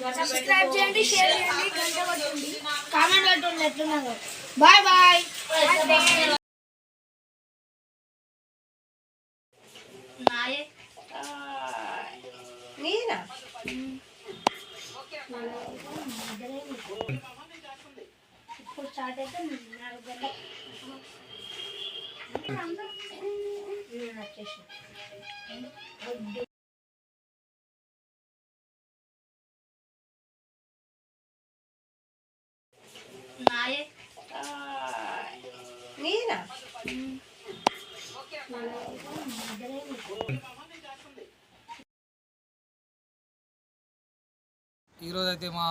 Subscribe చేయండి share చేయండి గంట కొట్టండి కామెంట్ పెట్టండి ఎట్లున్నదో బాయ్ బాయ్ నేనా ఇప్పుడు స్టార్ట్ అయితే నాలుగు గంటలు వీడియో వచ్చేసి నేనా ఈరోజు అయితే మా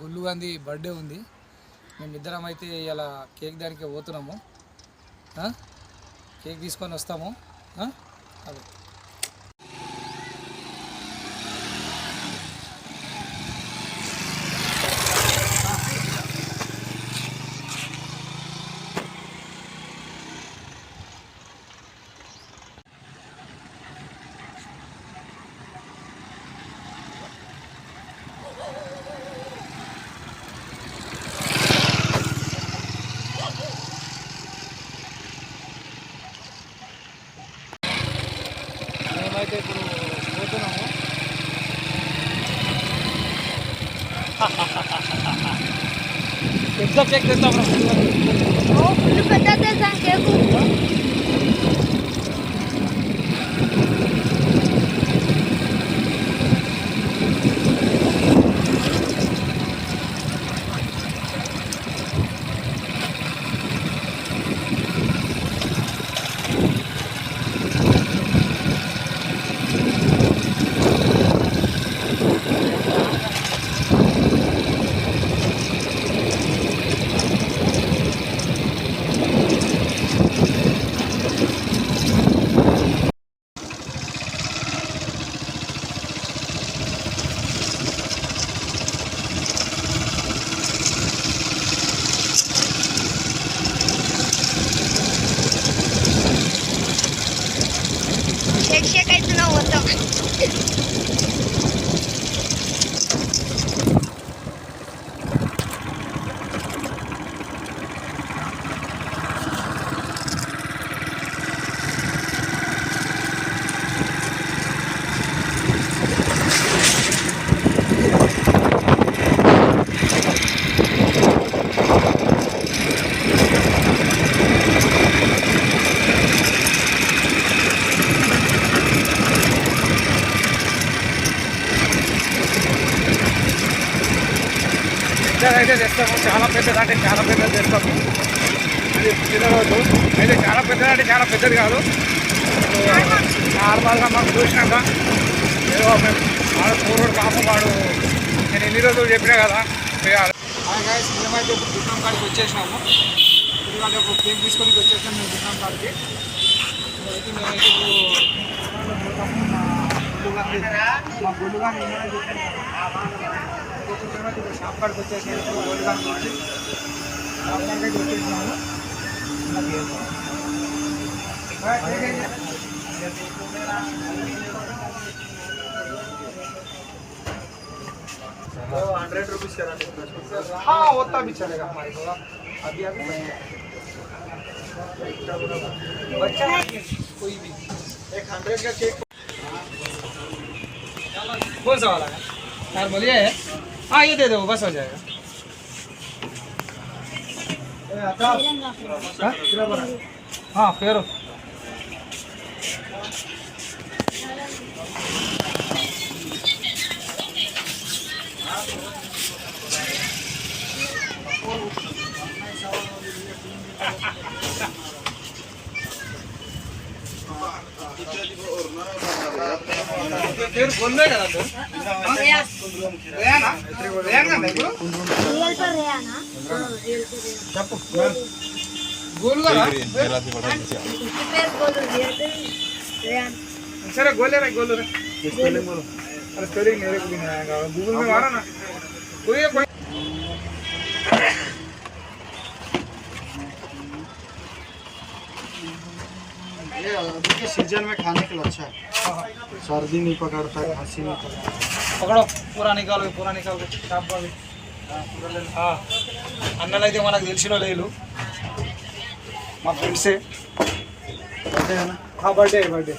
గుల్లు గాంధీ బర్త్డే ఉంది. మేమిద్దరం అయితే ఇలా కేక్ దానికి పోతున్నాము. కేక్ తీసుకొని వస్తాము. అదే మేమైతే ఇప్పుడు పోతున్నాము పెద్ద కేక్ తెస్తాం Якщо якась нова పెద్దదైతే తెస్తాము చాలా పెద్దదంటే చాలా పెద్దది తెస్తాము ఇది తినవద్దు అయితే చాలా పెద్దదంటే చాలా పెద్దది కాదు. నార్మల్గా మాకు చూసినాక ఏదో మేము వాడు పూర్వుడు పాపం వాడు నేను ఎన్ని రోజులు చెప్పినా కదా చేయాలి మేమైతే ఇప్పుడు దుకాణం కాడికి వచ్చేసినాము. ఎందుకంటే ఇప్పుడు కేక్ తీసుకొని వచ్చేసాం మేము దుకాణం కాడికి. అయితే మేమైతే ఇప్పుడు పోతాము. మా గుళ్ళు గాంధీ మా గుళ్ళు గాంధీ ఏమైనా చెప్పారు షాప్ కాడికి వచ్చేసి గోల్డ్ గాంధీ వచ్చి షాప్ కాడికి వచ్చేసినాము हंड्रेड रुपीज हाँ होता भी चलेगा हमारे को अभी अभी बच्चा है कोई भी एक हंड्रेड का केक कौन सा वाला है यार बोलिए हाँ ये दे दो बस हो जाएगा हाँ फेरो फेर बोल रहे हैं ये सीज़न में खाने के लिए अच्छा है। हाँ, हाँ। सर्दी नहीं पकड़ता खांसी नहीं पकड़ता। పకడో పూరా నికాలు పూరా నికాలు టాప్ అన్నలు అయితే మనకు తెలిసిన లేదు మా ఫ్రెండ్సే. Birthday birthday.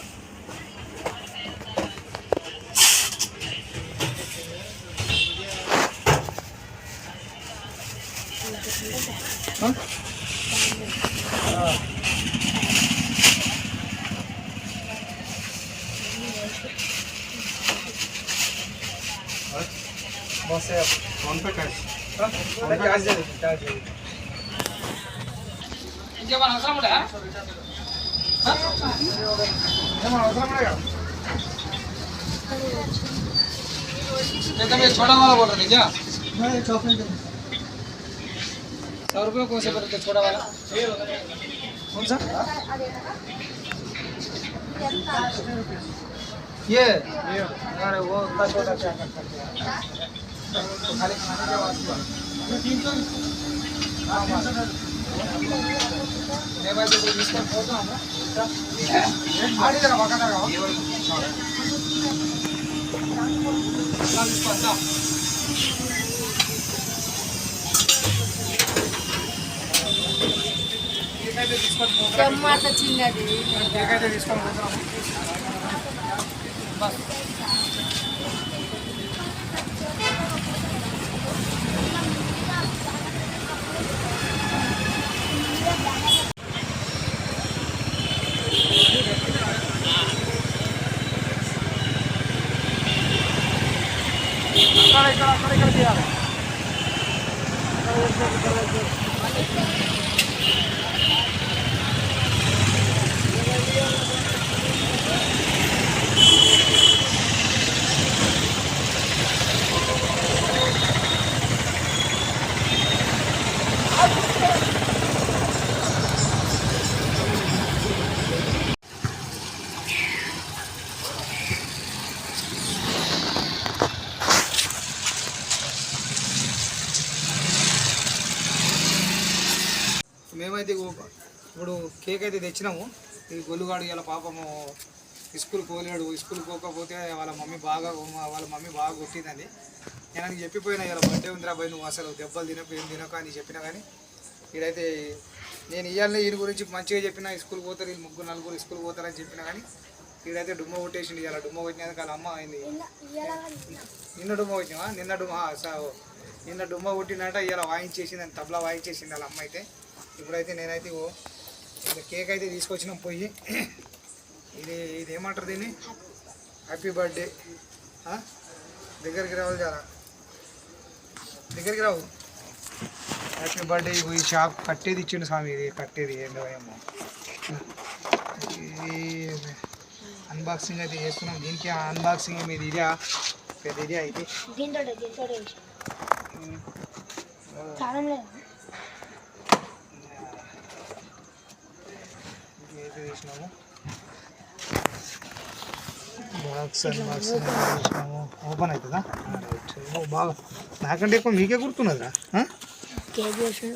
बस है फोन पे कैश फोन पे कैश दे दे क्या दे इनके पास आसरा मुड़ा है हाँ ये मार आसरा मुड़ा देखो ये छोटा वाला बोल रहे क्या नहीं चॉकलेट सौ रुपये कौन से बोल रहे छोटा वाला कौन सा ये ये अरे वो उसका छोटा क्या करता है खाली खाने के वास्ते तीन सौ नहीं भाई देखो इसका बहुत ना होगा आड़ी जरा पका कर ये वाला ना इसका ना टमाटर चिन्ना दी ये कहते हैं इसका बहुत ना అక్కడ ఇక్కడ అక్కడ ఇక్కడ తీయాలి మేమైతే ఇప్పుడు కేక్ అయితే తెచ్చినాము. ఈ గొల్లుగాడు ఇలా పాపము స్కూల్ పోలేడు. స్కూల్ పోకపోతే వాళ్ళ మమ్మీ బాగా వాళ్ళ మమ్మీ బాగా కొట్టిందండి. నేను చెప్పిపోయినా ఇలా బర్త్డే ఉందిరా పోయి నువ్వు అసలు దెబ్బలు తినకు ఏం తినక అని చెప్పినా కానీ ఈడైతే నేను ఇవాళ వీడి గురించి మంచిగా చెప్పినా స్కూల్ పోతారు వీళ్ళు ముగ్గురు నలుగురు స్కూల్ పోతారని చెప్పినా కానీ ఈడైతే డుమ్మ కొట్టేసిండు ఇలా డుమ్మ కొట్టినందుకు వాళ్ళ అమ్మ అయింది. నిన్న డుమ్మ కొట్టినావా? నిన్న డుమ్మ నిన్న డుమ్మ కొట్టినట ఇలా వాయించేసింది అని తబలా వాయించేసింది వాళ్ళ అమ్మ అయితే. ఇప్పుడైతే నేనైతే కేక్ అయితే తీసుకొచ్చినాం పోయి. ఇది ఇది ఏమంటారు దీన్ని హ్యాపీ బర్త్డే? దగ్గరికి రావాలి చాలా దగ్గరికి రావు. హ్యాపీ బర్త్డే ఈ షాప్ కట్టేది ఇచ్చిండు స్వామి. ఇది కట్టేది ఏందో ఏమో. ఇది అన్బాక్సింగ్ అయితే చేస్తున్నాం. దీనికి అన్బాక్సింగ్ మీది ఇదే పెద్ద ఇదే. అయితే లేదు అయితే తీసినాము బాక్స్ అన్బాక్సింగ్ చేసినాము ఓపెన్ అవుతుందా. ఓ బాగా. నాకంటే ఎక్కువ మీకే గుర్తున్నదిరా? కేక్ గుర్తుంటుందా?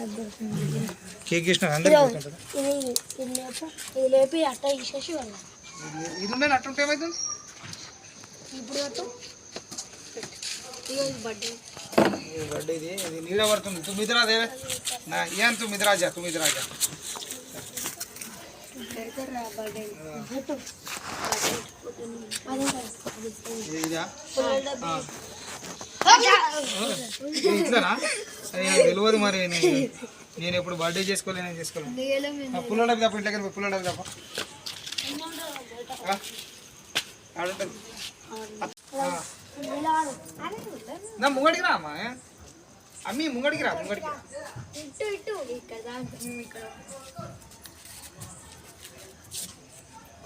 ఇది ఉండే అట్టుంటే ఏమవుతుంది ఇప్పుడు తొమ్మిది రాదే నా ఏం తొమ్మిది రాజా తొమ్మిది రాజా బర్త్డే అట్టు అదే ఇది ఇదా కదా. ఆ. ఇది ఇట్లానా అది నాకు తెలియదు మరి నేను నేను ఎప్పుడు బర్త్డే చేసుకోలేను చేసుకోలేను దిగలేము. పుల్ల డబ్బు తప్ప ఇంట్లోకి పుల్ల డబ్బు తప్ప ఆ? ఆడుంటుంది. ఆ. ఇలా కాదు. నా ముంగడికి రా అమ్మా అమ్మి ముంగడికి రా ముంగడికి రా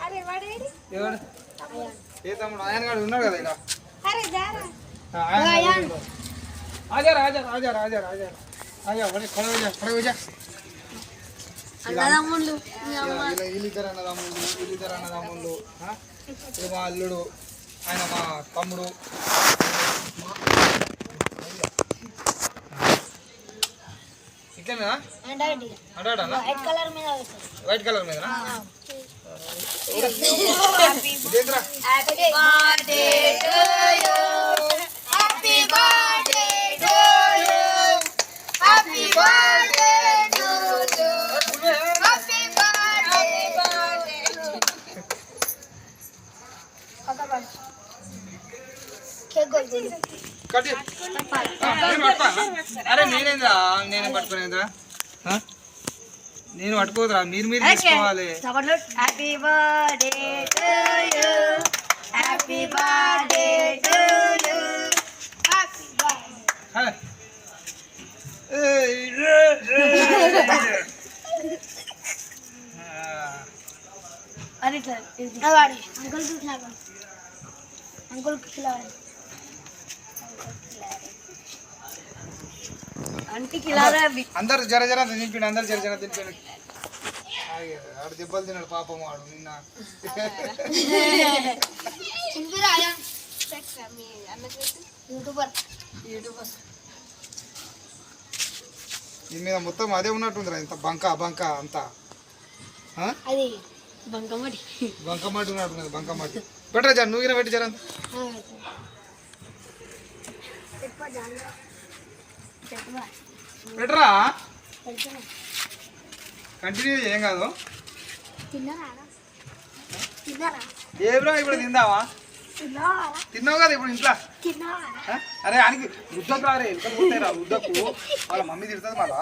ఎవడు ఏ తమ్ముడు? ఆయన గాడు ఉన్నాడు కదా ఇలా. ఆజా రాజా రాజా రాజా రాజా రాజా వడి కొడవ జా కొడవ జా. అన్నదమ్ముళ్ళు వీళ్ళిద్దరు అన్నదమ్ముళ్ళు వీళ్ళిద్దరు అన్నదమ్ముళ్ళు మా అల్లుడు ఆయన మా తమ్ముడు. ఇట్లనేనా వైట్ కలర్ మీద వైట్ కలర్ మీదనా? అరే నేనేంద్రా నేను పట్టుకునేంద్రా నేను పట్టుకోదురా మీరు మీరు తీసుకోవాలి. Happy birthday to you happy birthday to you happy birthday hey. ఏయ్, రే, రే, రే. ఆ, అది వాడి అంకుల్ చూసినాడు అంకుల్ కిలాడి అందరు జర జర తినిపిండి అందరు జర జర తినిపిండి. ఆడు దెబ్బలు తిన్నాడు పాపం వాడు నిన్న. యూట్యూబర్. దీని మీద మొత్తం అదే ఉన్నట్టుందిరా ఇంత బంక బంక అంతా. ఆ? అది. బంకమడి. బంక మట్టి ఉన్నట్టున్నది బంక మట్టి పెట్టరా జర నువ్వు పెట్టి జర పెట్టరా? కంటిన్యూ ఏం కాదు. తిన్నారా తిన్నారా ఏ బ్రో ఇప్పుడు తిందావా? తిన్నావు కదా ఇప్పుడు ఇంట్లో? అరే ఆయనకి వృద్ధకు రారే ఎంత పోతాయి రా వృద్ధకు వాళ్ళ మమ్మీ తిడుతుంది మళ్ళా.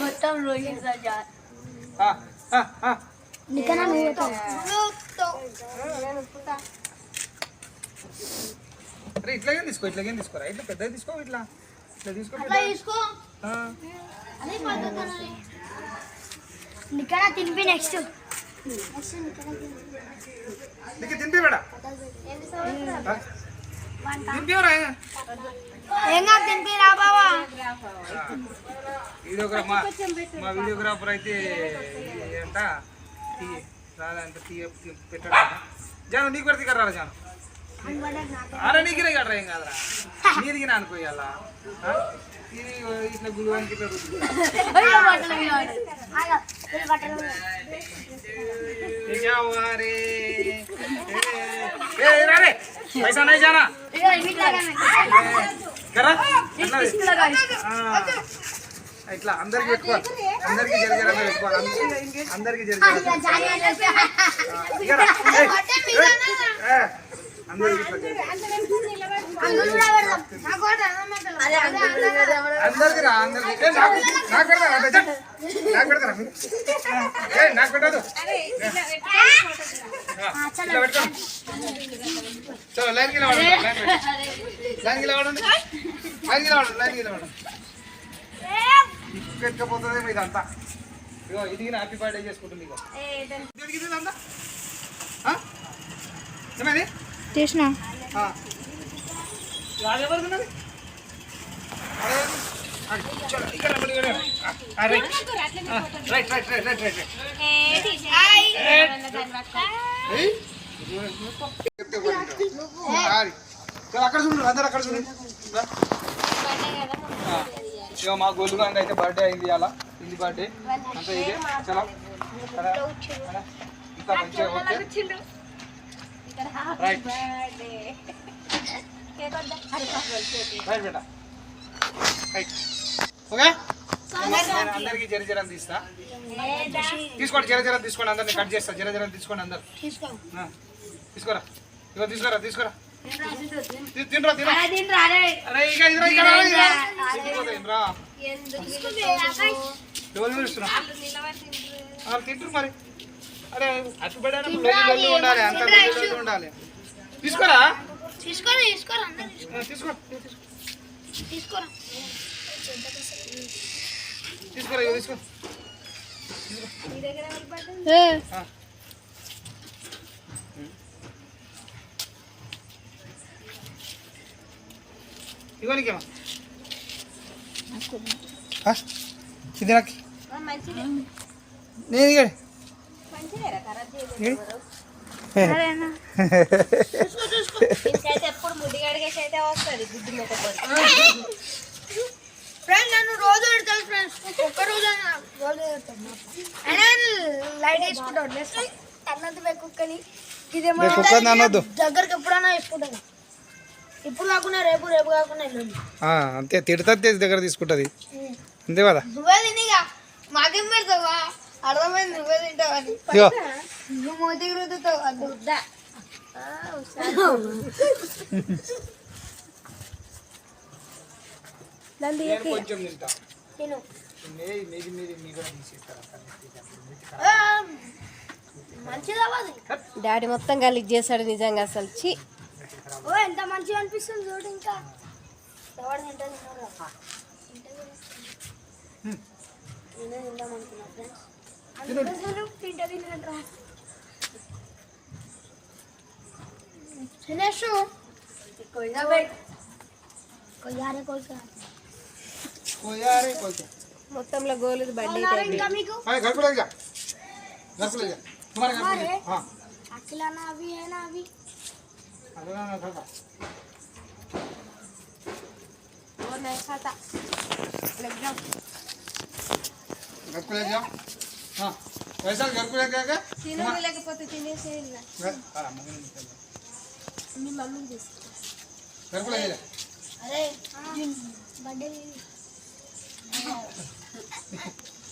మొత్తం రోజు నికనా అరే ఇట్లాగే తీసుకో ఇట్లాగే తీసుకోరా ఇట్లా పెద్దగా తీసుకో ఇట్లా. ఇట్లా తీసుకో నికనా తినిపి నెక్స్ట్. నీకు తింపి మేడ తింపివరా ఏం కాదు తినిపి రా బావా. వీడియోగ్రాఫర్ మా మా వీడియోగ్రాఫర్ అయితే ఏంట? తీ రాదంటే తీ పెట్టాడు? జాను నీకు కూడా దిగరా జాను. అరే నీకు కట్టరా ఏం కాదురా? నీ దిగిన అనుకోయాలా ఇది ఇట్లా గురువానికి. పైసా నై జానా. ఇట్లా అందరికి పెట్టుకోవాలి అందరికి జర పెట్టుకోవాలి అందరికి- అందరికి అందరికి రా అందరికి. నాకు నాకు పెడతారా అంటే చెప్పు. నాకు పెడతారా? ఏ నాకు పెట్టదు ఇట్లా పెట్టుకోండి. చలో లైన్కి లైన్కి ఎక్కకపోతుంది ఇదంతా ఇగో ఇది హ్యాపీ బర్త్డే చేసుకుంటుంది ఇగో ఇదంతా? ఏమైంది? చేసిన. చలో, అక్కడ చూడు అందరు అక్కడ చూడు. ఇగో మా గోల్డ్ గాంగ్ అయితే బర్త్డే అయింది అలా ఇంది బర్త్డే అంతా ఇదే. చలో. ఇంకా మంచిగా ఓకే. రైట్ రైట్ బేటా రైట్ ఓకే అందరికి జర జర తీస్తా. తీసుకోండి జర జర తీసుకోండి అందరిని కట్ చేస్తా. జర జర తీసుకోండి అందరు. తీసుకోరా. ఇగో తీసుకోరా తీసుకోరా. తింటారు మరి. అరే అటు పడేటప్పుడు ఉండాలి అంత ఉండాలి. తీసుకోరా? తీసుకోరా తీసుకోరా అందరూ తీసుకో. తీసుకోరా. తీసుకోరా తీసుకో. ఆ. ఇగో నీకేమా. ఆ? ఇది నాకు. నేను ఇక ఎప్పుడు ముడి గడిగేసి అయితే వస్తుంది గుడ్డు మీద ఫ్రెండ్ నన్ను రోజు పెడతాడు ఫ్రెండ్స్ ఒక్క రోజు అయినా రోజు లైట్ వేసుకుంటాడు కుక్కని. దగ్గరికి ఎప్పుడైనా వేసుకుంటాను. ఇప్పుడు కాకుండా రేపు రేపు కాకుండా అంతే. తిడుతుంది దగ్గర తీసుకుంటుంది. అంతే కదా? నువ్వే తినిగా మాకేం పెడతావా? అర్థమైంది నువ్వే తింటావని నువ్వు మోతికి రుద్దుతావు అది వద్దా? కొంచెం తింటా. తిను. డాడీ మొత్తం గలీజ్ చేశాడు నిజంగా అసలు. చి ఓ ఎంత మంచిగా అనిపిస్తుంది చూడు ఇంకా ఎవరు తింటారు నేనే తిందాం అనుకున్నా ఫ్రెండ్స్ తింటా తింటా తినేసు కొయ్యారే కొయ్యా పోయారే కొంచెం మొత్తంలో గోలు బండి ఇంకా మీకు అరే గడుపులేదు ఇక గడుపులేదు ఇక तुम्हारे घर हमारे? पे हाँ అఖిలానా అవి అయినా అవి अरे ना ना Bon, on a ça. Le bien. గక్కులే ఆ పైసలు గక్కులే కాక తినదు లేకపోతే తినేసేయాలి మీ మమ్మీ తీసుకుంటా గక్కులే అరే బర్త్డే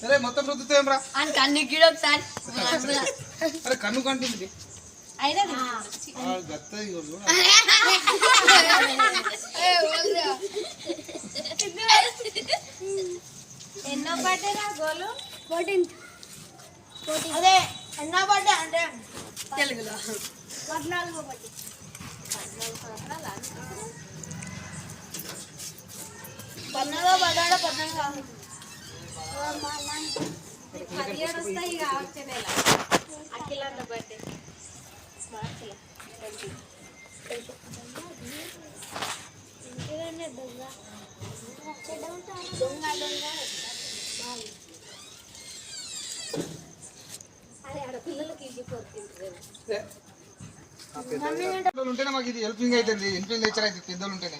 సరే మొత్తం రుద్దుతో రా? కన్ను కంటుంది. ఎన్నో పడ్డారా గోలు? ఫోర్టీన్త్ అదే ఎన్నో బర్త్డే అంటే? తెలుగులో. పద్నాలుగో బర్త్డే పద్నాలుగో బర్త్డే పద్నాలుగు కాదు. పదిహేడు వస్తాయి ఇక వచ్చే నెల అఖిలంద బర్త్డే పిల్లలు ఉంటేనే మాకు ఇది హెల్పింగ్ అవుతుంది హెల్పింగ్ నేచర్ అయితే పెద్దలు ఉంటేనే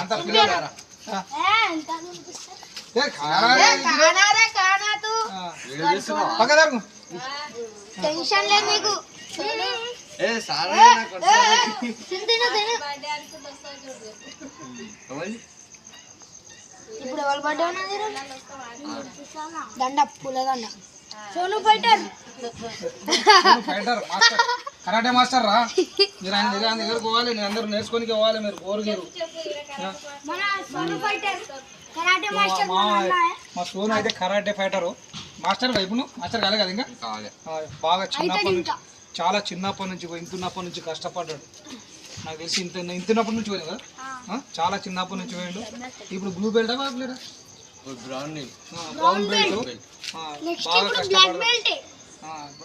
అంత పిల్లలు రారా. ఆ. ఏ, ఎంత అనిపిస్తుంది? ఏ, కారా ఏ, ఇది. కానారే కానాతు ఆ. పక్క జరుగు. టెన్షన్ లేదు నీకు ఇప్పుడు ఎవరు బర్త్డే ఉన్నది? దండ పూల దండ Sonu fighter. Master. Karate master రా. మీరు ఆయన దగ్గర పోవాలి. నేను అందరూ నేర్చుకోనికి పోవాలి. మీరు కోరుగారు మన సోను ఫైటర్. కరాటే మా సోను అయితే కరాటే ఫైటరు. మాస్టర్ వైపు నువ్వు మాస్టర్ కాలే కదా ఇంకా? బాగా చిన్నప్పటి నుంచి. చాలా చిన్నప్పటి నుంచి ఇంతున్నప్పటి నుంచి కష్టపడ్డాడు. నాకు తెలిసి ఇంత ఇంతున్నప్పటి నుంచి పోయినా కదా ఆ, చాలా చిన్నప్పటి నుంచి పోయాడు. ఇప్పుడు blue belt belt brown belt బాగా ఇప్పుడు బ్లాక్ కష్టపడ్డాడు. బెల్ట్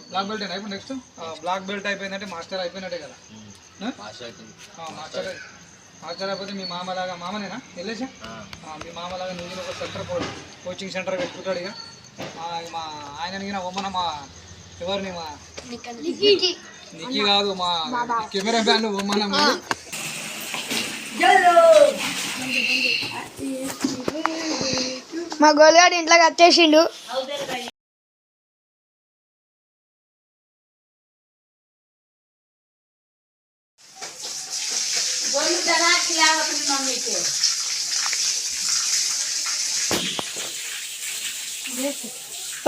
బ్లాక్ బెల్ట్ అయిపోయి నెక్స్ట్ బ్లాక్ బెల్ట్ అయిపోయిందంటే మాస్టర్ అయిపోయినట్టే కదా. ఆ? ఆ, మాస్టర్ మాస్టర్ అయిపోతే మీ మామలాగా మామనేనా? వెళ్ళేసా మీ మామలాగా నువ్వు ఒక సెంటర్ కోచింగ్ సెంటర్ పెట్టుకుంటాడు ఇక. ఆ, మా ఆయన మా ఎవరిని మా? నిక్కి. కాదు మా కెమెరా మ్యాన్ ఒమ్మన మా గోల్గాడు ఇంట్లోకి వచ్చేసిండు.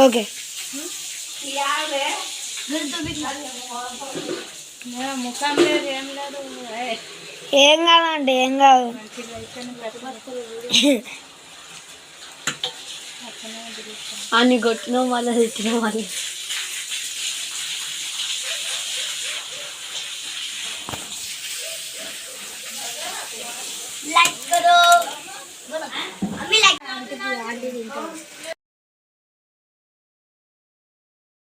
ఓకే. ఏం కాదండి ఏం కాదు. అన్ని కొట్టిన మళ్ళీ తిట్టిన మళ్ళీ.